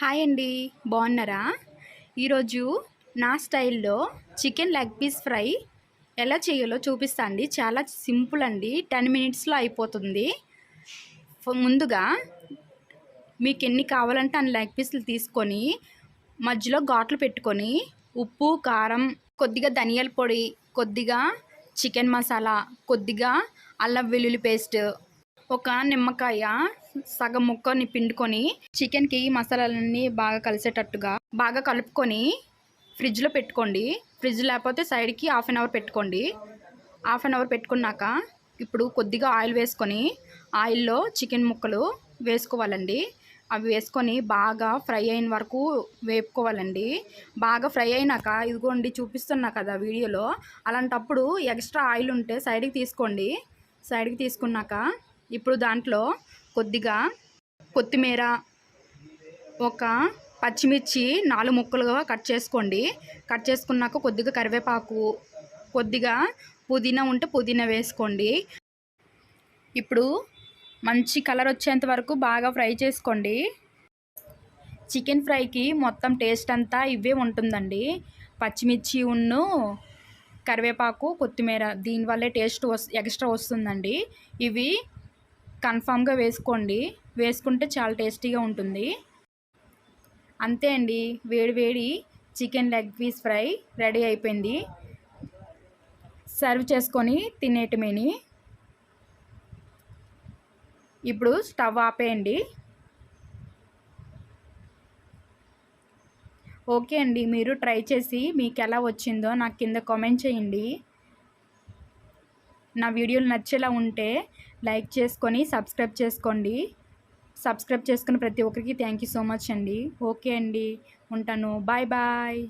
Hi అండి బాగున్నారా? ఈరోజు నా స్టైల్లో చికెన్ లెగ్ పీస్ ఫ్రై ఎలా చేయాలో చూపిస్తా అండి. చాలా సింపుల్ అండి టెన్ మినిట్స్లో అయిపోతుంది. ముందుగా మీకు ఎన్ని కావాలంటే అన్ని లెగ్ పీసులు తీసుకొని మధ్యలో ఘాట్లు పెట్టుకొని ఉప్పు కారం కొద్దిగా ధనియాల పొడి కొద్దిగా చికెన్ మసాలా కొద్దిగా అల్లం వెల్లుల్లి పేస్ట్ ఒక నిమ్మకాయ సగం ముక్కని పిండుకొని చికెన్కి మసాలాలన్నీ బాగా కలిసేటట్టుగా బాగా కలుపుకొని ఫ్రిడ్జ్లో పెట్టుకోండి. ఫ్రిడ్జ్ లేకపోతే సైడ్కి హాఫ్ అన్ అవర్ పెట్టుకోండి. హాఫ్ అన్ అవర్ పెట్టుకున్నాక ఇప్పుడు కొద్దిగా ఆయిల్ వేసుకొని ఆయిల్లో చికెన్ ముక్కలు వేసుకోవాలండి. అవి వేసుకొని బాగా ఫ్రై అయిన వరకు వేపుకోవాలండి. బాగా ఫ్రై అయినాక ఇదిగోండి చూపిస్తున్నా కదా వీడియోలో అలాంటప్పుడు ఎక్స్ట్రా ఆయిల్ ఉంటే సైడ్కి తీసుకోండి. సైడ్కి తీసుకున్నాక ఇప్పుడు దాంట్లో కొద్దిగా కొత్తిమీర ఒక పచ్చిమిర్చి నాలుగు ముక్కలుగా కట్ చేసుకోండి. కట్ చేసుకున్నాక కొద్దిగా కరివేపాకు కొద్దిగా పుదీనా ఉంటే పుదీనా వేసుకోండి. ఇప్పుడు మంచి కలర్ వచ్చేంత వరకు బాగా ఫ్రై చేసుకోండి. చికెన్ ఫ్రైకి మొత్తం టేస్ట్ అంతా ఇవే ఉంటుందండి. పచ్చిమిర్చి ఉన్ను కరివేపాకు కొత్తిమీర దీనివల్లే టేస్ట్ వస్ ఎక్స్ట్రా వస్తుందండి. ఇవి కన్ఫామ్గా వేసుకోండి. వేసుకుంటే చాలా టేస్టీగా ఉంటుంది. అంతే అండి. వేడివేడి chicken leg piece fry ready అయిపోయింది. సర్వ్ చేసుకొని తినేటమేని. ఇప్పుడు స్టవ్ ఆపేయండి. ఓకే అండి. మీరు ట్రై చేసి మీకు ఎలా వచ్చిందో నాకు కింద కామెంట్ చేయండి. నా వీడియోలు నచ్చేలా ఉంటే లైక్ చేసుకొని సబ్స్క్రైబ్ చేసుకోండి. సబ్స్క్రైబ్ చేసుకున్న ప్రతి ఒక్కరికి థ్యాంక్ యూ సో మచ్ అండి. ఓకే అండి. ఉంటాను. Bye bye.